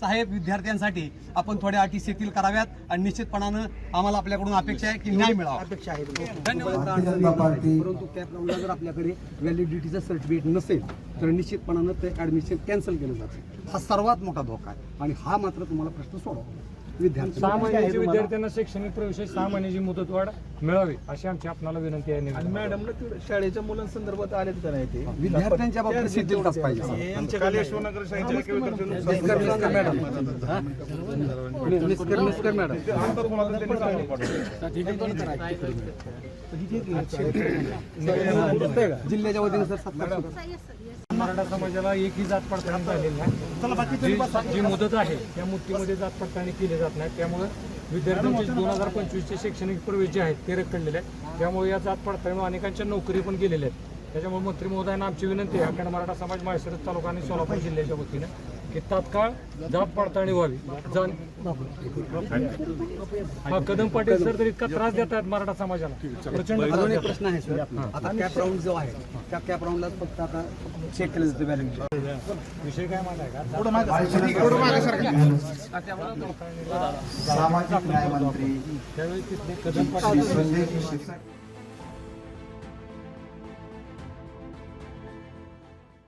साहेब विद्यार्थ्यांसाठी आपण थोड्या अटी शिथिल कराव्यात आणि निश्चितपणानं आम्हाला आपल्याकडून अपेक्षा आहे की न्याय मिळावा. अपेक्षा आहे धन्यवाद. परंतु कॅप राऊंडला जर आपल्याकडे व्हॅलिडिटीचं सर्टिफिकेट नसेल तर निश्चितपणानं ते ॲडमिशन कॅन्सल केलं जातं. हा सर्वात मोठा धोका आहे. आणि हा मात्र तुम्हाला प्रश्न सोडवा. सहा महिन्याची विद्यार्थ्यांना शैक्षणिक प्रवेश सहा महिन्याची मुदतवाढ मिळावी अशी आमची आपणाला विनंती आहे तेवढं शाळेच्या मुलांसंदर्भात आलेत का नाही ते. विद्यार्थ्यांच्या बाबतीत शिथिलताच पाहिजे. मॅडम. मॅडम. जिल्ह्याच्या वतीने सर मराठा समाजाला एकही जात पडताळणी झालेली नाही जी- जी मुदत आहे त्या मुदतीमध्ये जात पडताळणी केली जात नाही. त्यामुळे विद्यार्थ्यांचे दोन हजार पंचवीसचे शैक्षणिक प्रवेश जे आहेत ते रखडलेले आहेत. त्यामुळे या जात पडताळीमुळे अनेकांच्या नोकरी पण गेलेल्या आहेत. त्याच्यामुळे मंत्री महोदयांना आमची विनंती आहे अखंड मराठा समाज माळशिरस तालुका आणि सोलापूर जिल्ह्याच्या वतीने की तात्काळ जात पडताळणी व्हावी. हा कदम पाटील सर तर इतका त्रास देत आहेत मराठा समाजाला. प्रचंड अजून एक प्रश्न आहे सर आता कॅप राऊंड जो आहे त्या कॅप राऊंडला फक्त आता चेक केलं जातं व्हॅलिडिटी विषय काय माहिती आहे का सामाजिक न्याय मंत्री त्यावेळी तिथले कदम क्षीरसागर